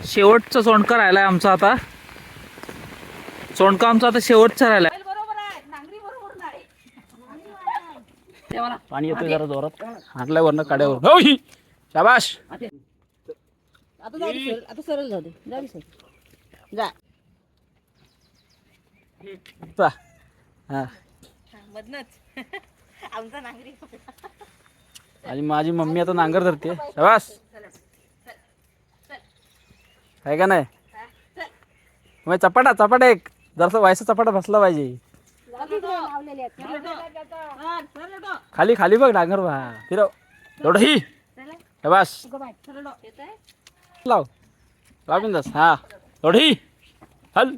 शेवटचं सोंडका राहिलाय आमचा आता? सोंडका आमचा आता शेवटचा राहिलाय? बरोबर आहे नांगरी बरोबर नाही. पाणी येतोय जरा जोरात. हाटल्या वरनं काड्यावर हो ही! शाबाश आता जाऊ दे सरळ आता सरळ जाऊ दे. जा सर. जा. चा. हा. मधनच. आमचा नांगरी. आणि माझी मम्मी आता नांगर धरते शाबास! आहे का नाही? मग चपाटा चपाटा एक. जरासा व्हायचा चपाटा बसला पाहिजे. खाली खाली बघ डांगर बा फिरव. एवढं ही. हे बस. लाव. लागून जास. हा. एवढं ही. हल.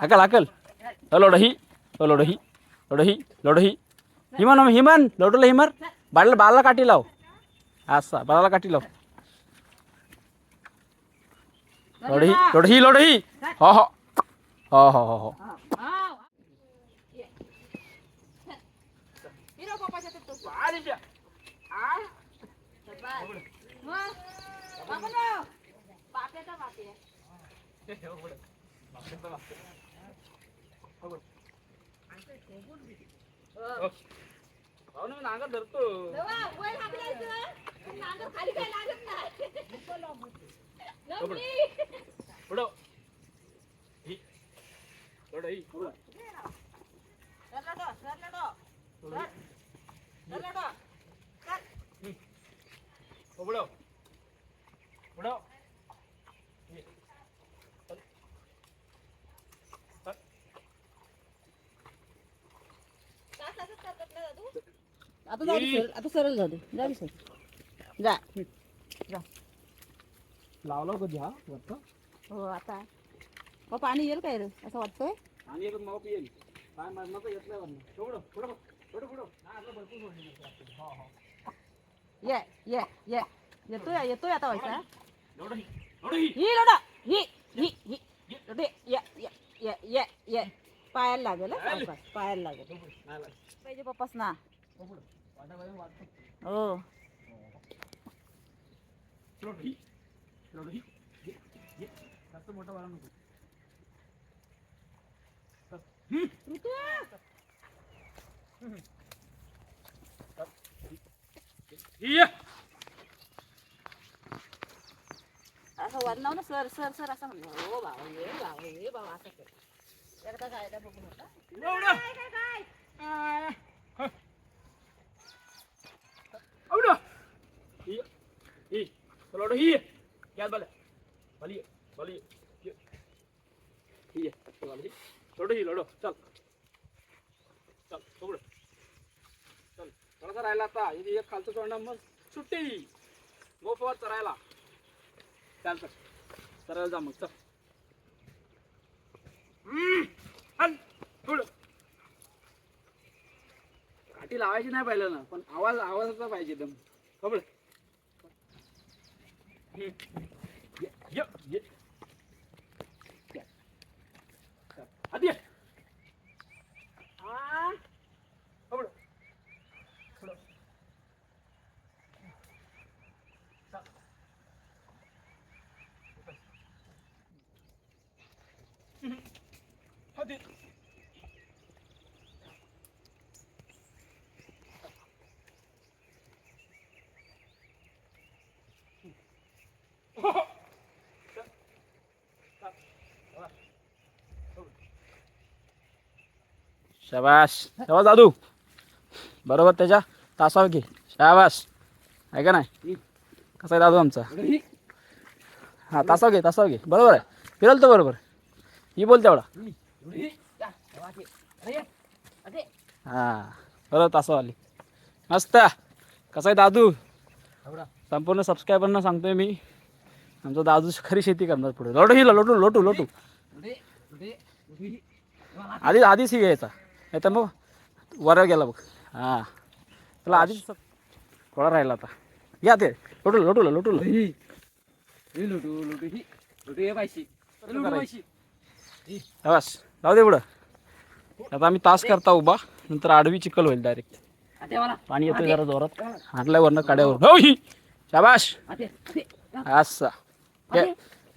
हाकल हाकल. लोडही लोडही लोडही लोडही हिमन हिमन. लोडलं हिमर बरोबर आहे नांगरी बरोबर नाही हाकल हाकल लोड ही लोड ही लोड ही लोड ही हिमन हिमन लोटूला हिमर बाळाला बाळाला काठी लाव असा बाळाला काठी लाव लोड ही लोड ही लोड ही हो हो हो हो हो हो नांगर धरतो पुढं ही लोड ही पुढं पुढं आता जाऊ दे सरळ आता सरळ जाऊ दे. जा सर जा. लावला कधी हा हो आता. मग पाणी येईल काय रे असं वाटतंय? आणि एक मग येईल. काय येत नाही वरनं. पुढं पुढं हा आपलं भरपूर सोडली हो हो. ये ये ये. येतोय येतोय आता व्हायचा एवढं ही एवढं ही. ही लोडा ही ही ही. ये ये ये ये ये. पायाला लागेल हं, सावकाश, पायाला लागेल. नाही. पाहिजे पप्पास ना हो पुढं. हो. असं वरणाव ना सर सर सर असं म्हणलं. हो बाबा ये बाबा ये बाबा असं कर. एकदा जायला बघून होता एवढं. एवढं. ही. ही. चल एवढं ही. यात बाल्या. बाली ये. बाली ये. ये. ही ये. चल चल चल एवढं. चल थोडासा राहिला आता इथे एक खालचं तोंडा मग सुट्टी गोपवर चरायला चालतं चरायला जा मग चल हम्म. चल थोडं काठी लावायची नाही पाहिलं ना पण आवाज आवाजाचा पाहिजे एकदम खबर Ja, ja. Adiós. Ah. Vámonos. Vámonos. शाबाश शाबाश दादू. बरोबर त्याच्या तासावर घे. शाबाश आहे का नाही? कसा आहे दादू आमचा? हा तासावर घे तासावर घे. बरोबर आहे. फिरल तो बरोबर. ही बोल तेवढा. हा बरोबर तासावर आली. मस्त. कसा आहे दादू? संपूर्ण सबस्क्रायबरना सांगतोय मी. आमचा दादू खरी शेती करणार पुढे. लोटू ही लोटू लोटू लोटू. आधी आधीच ही घ्यायचा. नाही तर मग वर गेला बघ. हां. त्याला आधीच थोडा राहिला आता. या ते. लोटू लोटू लोटू बस. जाऊ दे पुढं. आता आम्ही तास करता उभा. नंतर आडवी चिखल होईल डायरेक्ट पाणी आते. जरा जोरात. हाणलाय वरनं काड्यावर हो ही. शाबाश. असा. ये.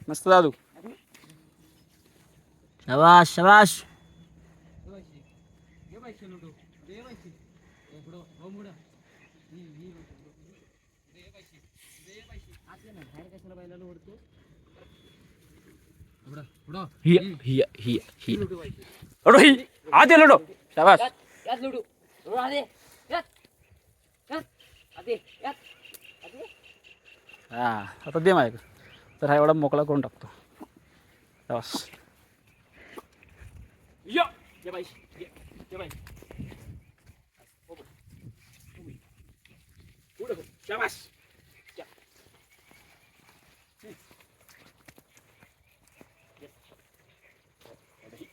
मस्त दादू. शाबाश शाबाश. हिया हिया हिया हिया लढो ही आते लढो शाबाश यात यात लुडू. लुडू आते यात यात. आते यात. आते हा आता दे माझ्याकडे तर हा एवढा मोकळा करून टाकतो. शाबास. या ये बाई ये ये बाई. हो. हो. शाबास या. हम्म. Yes. लढो ही.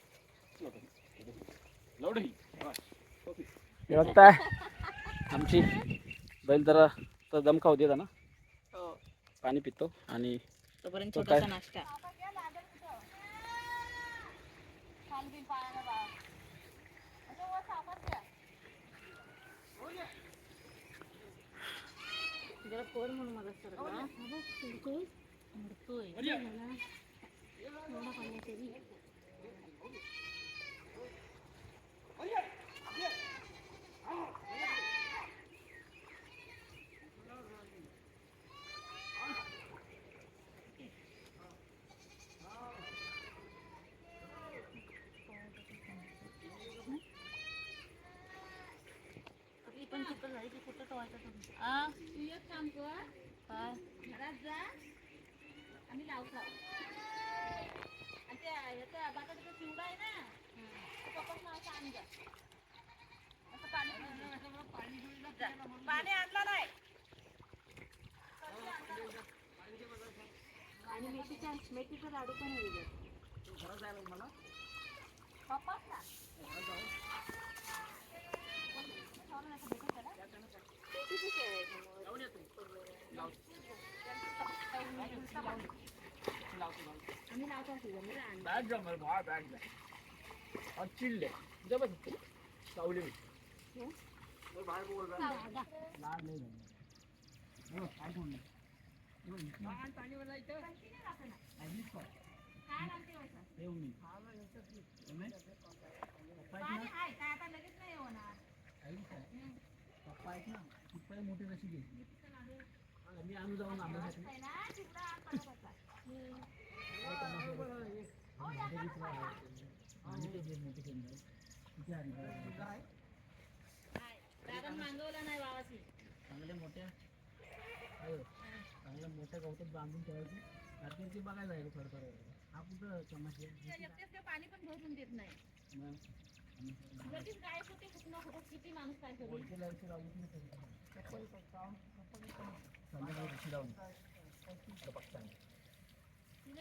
लढो ही. लढो ही. हो. हे बघताय आमची बैल जरा तर दम खाऊ देता ना हो पाणी पितो आणि तोपर्यंत तो छोटासा काय? नाश्ता जरा म्हणून मला चिकन झाली की कुठं ठेवायचं तुम्ही? आ? काय? आम्ही लावतो. आणि त्या ह्याचा बटाट्याचा चिवडा आहे ना, तो पप्पाचं नाव सांग जा. असं पाणी पिऊन जा. पाणी आणलं नाही आणि मेथीच्या मेथीचा लाडू पण आहे उद्या. पप्पाच ना. मेथीचीच आहे. आम्ही लावतो तुझं, मी आणलं. बॅग जा मला बाहेर बॅग जा आज चिल्ले. सावली मी बाहेर. लहान नाही झालं. काय आहेत पाणी? आहे, काय आता लगेच नाही होणार. पप्पा आहेत ना? पप्पा मोठी कशी घे मी आणून जाऊन चांगल्या मोठ्या चांगल्या मोठ्या गवतात बांधून ठेवायची रात्री ते बघायला आहे खरं खरं हा कुठं तमाशा पाणी पण भरून देत नाही. लगेच कुठं किती माणूस काय करेल? वरती लावायची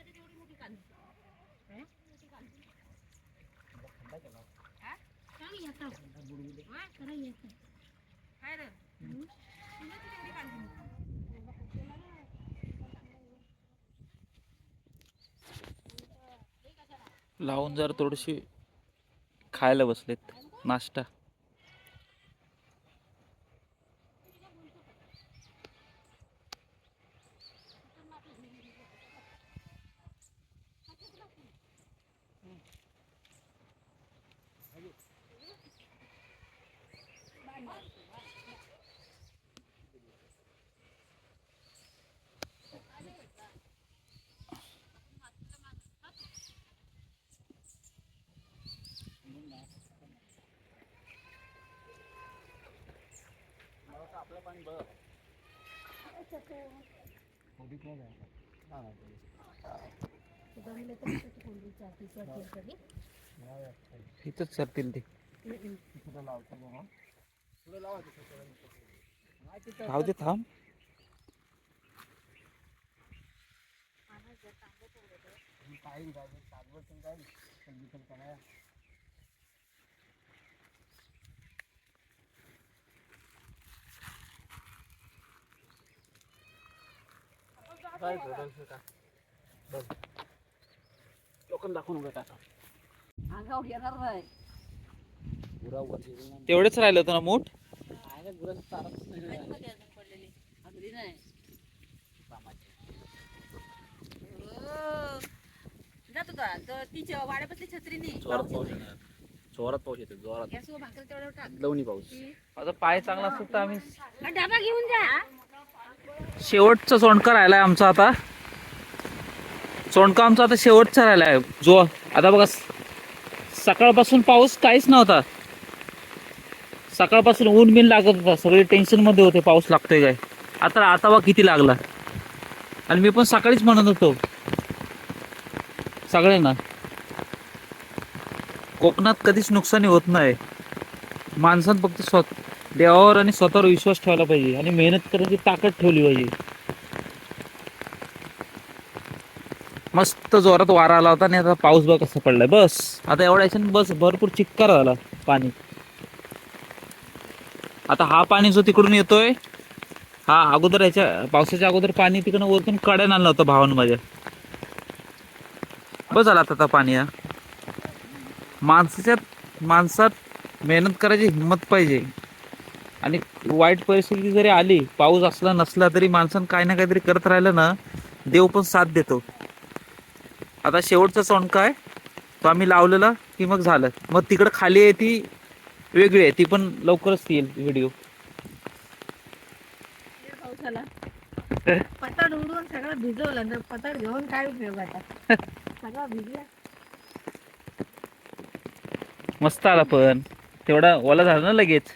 तेवढी मोठी मोठी काय रे? तेवढी लावून जर थोडीशी खायला बसलेत. नाश्ता. आपलं पाणी बघ खोलीत नाही जायचं. हा, हा, खोलीत. लावा एक side. इथंच सरतील ते इकडं लावतो बाबा. पुढं लावायचं सगळं. नाही तिथं राहू दे थांब काही जागे सातवर पण जाईल संगीतन करायला काय थोडंसं का? बघ. लोकांना दाखवून उभं टाका अंगावर येणार नाही. तेवढेच राहिलं होतं ना मूठ? आहे ना नाही हो. जात होता तर. ती वाड्यापासली छत्री नाही जोरात पाऊस येणार. जोरात पाऊस येतो जोरात. गॅसवर भाकर तेवढं टाक. लवणी पाऊस. माझा पाय चांगला असेल तर आम्ही. हा, डबा घेऊन जा. शेवटचा सोंडका राहिलाय आमचा आता. सोंडका आमचा आता शेवटचा राहिलाय. जो आता बघा सकाळपासून पाऊस काहीच नव्हता. सकाळपासून ऊन बिन लागत होता. सगळे टेन्शनमध्ये होते पाऊस लागतोय काय. आता आता बघ किती लागला. आणि मी पण सकाळीच म्हणत होतो. सगळ्यांना. कोकणात कधीच नुकसानी होत नाही. माणसानं फक्त स्वतः देवावर आणि स्वतःवर विश्वास ठेवला पाहिजे आणि मेहनत करायची ताकद ठेवली पाहिजे. मस्त जोरात वारा आला होता आणि आता पाऊस बघ कसा पडलाय. बस. आता एवढ्या याच्यानं बस भरपूर चिक्कार झाला पाणी. आता हा पाणी जो तिकडून येतोय हा अगोदर ह्याच्या पावसाच्या अगोदर पाणी तिकडनं वरतून कड्यान आणलं होतं भावानं माझ्या. बस झाला आता पाणी हा. माणसाच्या माणसात मेहनत करायची हिंमत पाहिजे. आणि वाईट परिस्थिती जरी आली पाऊस असला नसला तरी माणसानं काही ना काहीतरी करत राहिलं ना देव पण साथ देतो. आता शेवटचा सोंडका आहे तो आम्ही लावलेला की मग झालं. मग तिकडं खाली आहे ती वेगळी आहे. ती पण लवकरच येईल व्हिडिओ पताड सगळं भिजवलं तर पताड घेऊन काय उपयोग आता? सगळं भिजला. मस्त आला पण. तेवढा ओला झाला ना लगेच.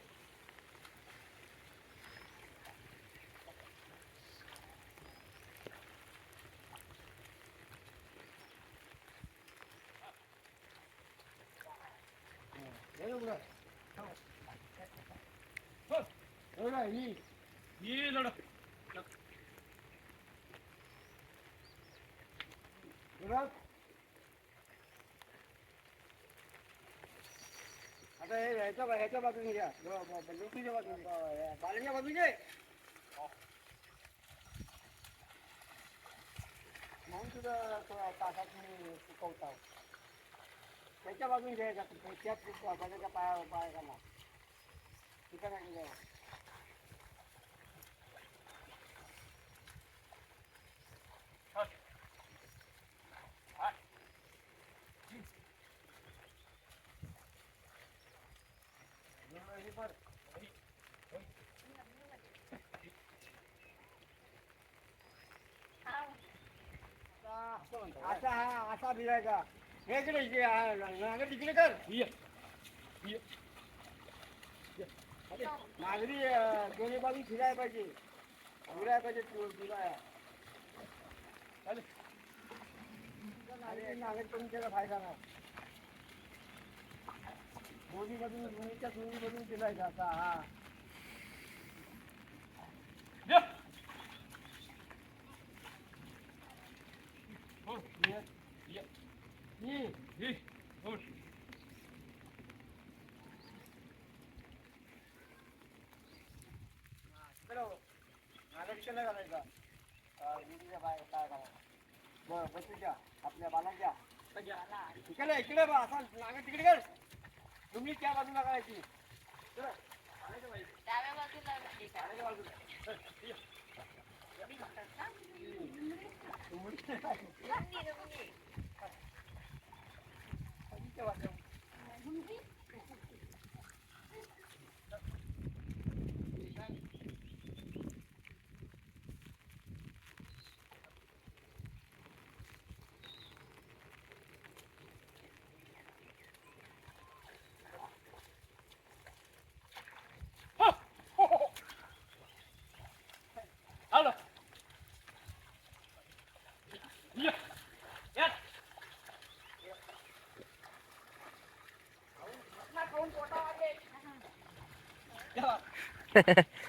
समजतो ये लढ आता हे ह्याच्या ह्याच्या बाजूने घ्या लोकीच्या बाजूने बालाच्या बाजूने म्हणून तुझं तासात मी सुकवता त्याच्या बाजूने घ्यायचा त्याच्यात बाजाच्या पाया पाया घाला ठिकाण आहे असा हा असा भिजायचा हे इकडे इकडे हा, नांगर तिकडे कर. नागरी अं, दोन्ही बाजू फिरायला पाहिजे. फिरायला पाहिजे तु- फिरायला अरे. नांगर करून त्याला फायदा नाही. दोन्ही बाजून दोन्हीच्या दोन्ही बाजून फिरायचा असा हा. ये. इकडं हो. घालायचा बाहेर पाय घालायचा. बरं बसूच्या आपल्या बालाच्या इकडे इकडे बा असा नांगर तिकडे कर तुम्ही त्या बाजूला करायची डाव्या बाजूला बाजूला. आधीच्या बाजूला. आलं.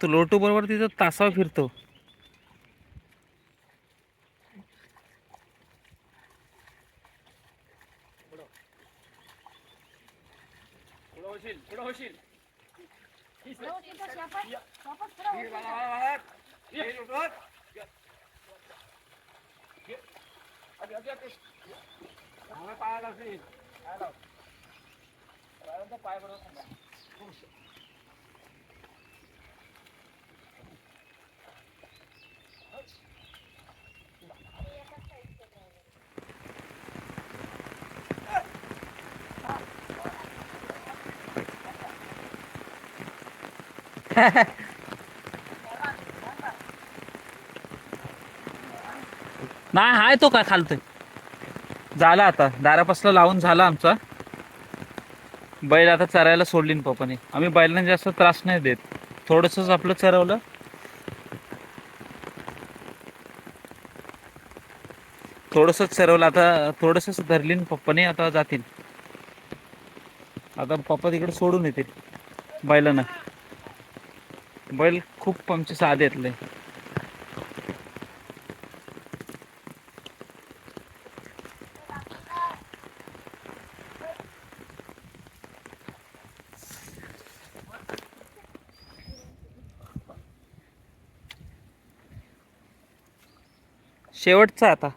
तू लोटू बरोबर तिथं तासावर फिरतो. नाही हाय तो काय खालतोय. झाला आता. दारापासला लावून झाला आमचा. बैल आता चरायला सोडली ना पप्पाने. आम्ही बैलांना जास्त त्रास नाही देत. थोडंसंच आपलं चरवलं. थोडंसंच चरवलं. आता थोडंसंच धरली ना पप्पाने आता जातील. आता पप्पा तिकडे सोडून येतील बैलांना. बैल खूप आमचे साधे येतले शेवटचा आता संपला संपला भात लावून संसाराची सगळी शेतं झाली की माझ्या काय वाईट त्यांना सांगता आई बाण पाणी शेवटचा आता.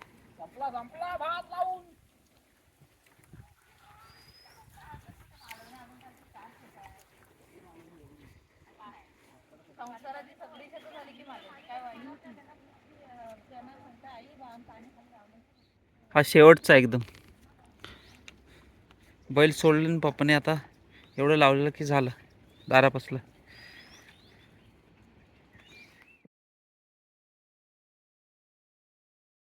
हा शेवटचा एकदम. बैल सोडले पप्पाने आता. एवढं लावलेलं की झालं. दारापासलं.